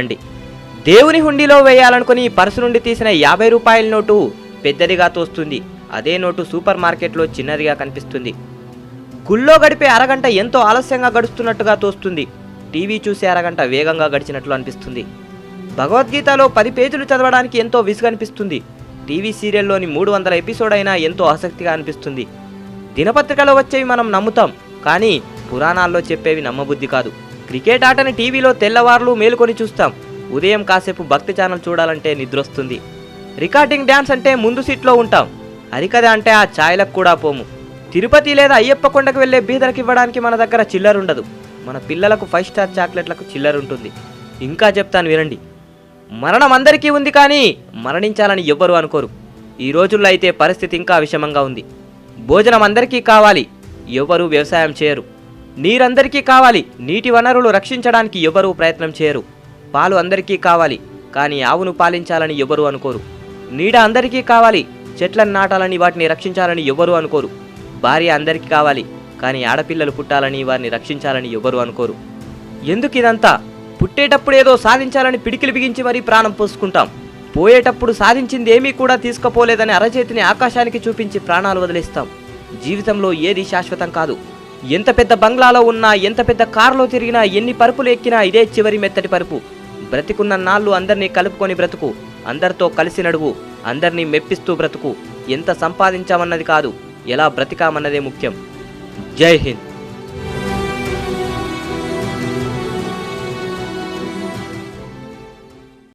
అండి దేవుని హుండీలో వేయాలనుకుని పర్సు నుండి తీసిన యాభై రూపాయల నోటు పెద్దదిగా తోస్తుంది. అదే నోటు సూపర్ మార్కెట్లో చిన్నదిగా కనిపిస్తుంది. గుళ్ళో గడిపే అరగంట ఎంతో ఆలస్యంగా గడుస్తున్నట్టుగా తోస్తుంది. టీవీ చూసే అరగంట వేగంగా గడిచినట్లు అనిపిస్తుంది. భగవద్గీతలో పది పేజీలు చదవడానికి ఎంతో విసుగనిపిస్తుంది టీవీ సీరియల్లోని మూడు వందల ఎపిసోడ్ అయినా ఎంతో ఆసక్తిగా అనిపిస్తుంది. దినపత్రికలో వచ్చేవి మనం నమ్ముతాం కానీ పురాణాల్లో చెప్పేవి నమ్మబుద్ధి కాదు. క్రికెట్ ఆటని టీవీలో తెల్లవార్లు మేలుకొని చూస్తాం. ఉదయం కాసేపు భక్తి ఛానల్ చూడాలంటే నిద్రొస్తుంది. రికార్డింగ్ డ్యాన్స్ అంటే ముందు సీట్లో ఉంటాం. హరికథ అంటే ఆ ఛాయలకు కూడా పోము. తిరుపతి లేదా అయ్యప్ప కొండకు వెళ్ళే బీదలకు ఇవ్వడానికి మన దగ్గర చిల్లర ఉండదు. మన పిల్లలకు ఫైవ్ స్టార్ చాక్లెట్లకు చిల్లర ఉంటుంది. ఇంకా చెప్తాను వినండి. మరణం అందరికీ ఉంది కానీ మరణించాలని ఎవ్వరూ అనుకోరు. ఈ రోజుల్లో అయితే పరిస్థితి ఇంకా విషమంగా ఉంది. భోజనం అందరికీ కావాలి. ఎవరూ వ్యవసాయం చేయరు. నీరందరికీ కావాలి. నీటి వనరులు రక్షించడానికి ఎవరూ ప్రయత్నం చేయరు. పాలు అందరికీ కావాలి కానీ ఆవును పాలించాలని ఎవరూ అనుకోరు. నీడ అందరికీ కావాలి చెట్లను నాటాలని వాటిని రక్షించాలని ఎవరూ అనుకోరు. భార్య అందరికీ కావాలి కానీ ఆడపిల్లలు పుట్టాలని వారిని రక్షించాలని ఎవరూ అనుకోరు. ఎందుకు ఇదంతా? పుట్టేటప్పుడు ఏదో సాధించాలని పిడికిలు బిగించి మరీ ప్రాణం పోసుకుంటాం. పోయేటప్పుడు సాధించింది ఏమీ కూడా తీసుకుపోలేదని అరచేతిని ఆకాశానికి చూపించి ప్రాణాలు వదిలేస్తాం. జీవితంలో ఏది శాశ్వతం కాదు. ఎంత పెద్ద బంగ్లాలో ఉన్నా ఎంత పెద్ద కారులో తిరిగినా ఎన్ని పరుపులు ఎక్కినా ఇదే చివరి మెత్తటి పరుపు. బ్రతికున్న నాళ్ళు అందరినీ కలుపుకొని బ్రతుకు. అందరితో కలిసి నడువు. అందరినీ మెప్పిస్తూ బ్రతుకు. ఎంత సంపాదించామన్నది కాదు ఎలా బ్రతికామన్నదే ముఖ్యం. జై హింద్.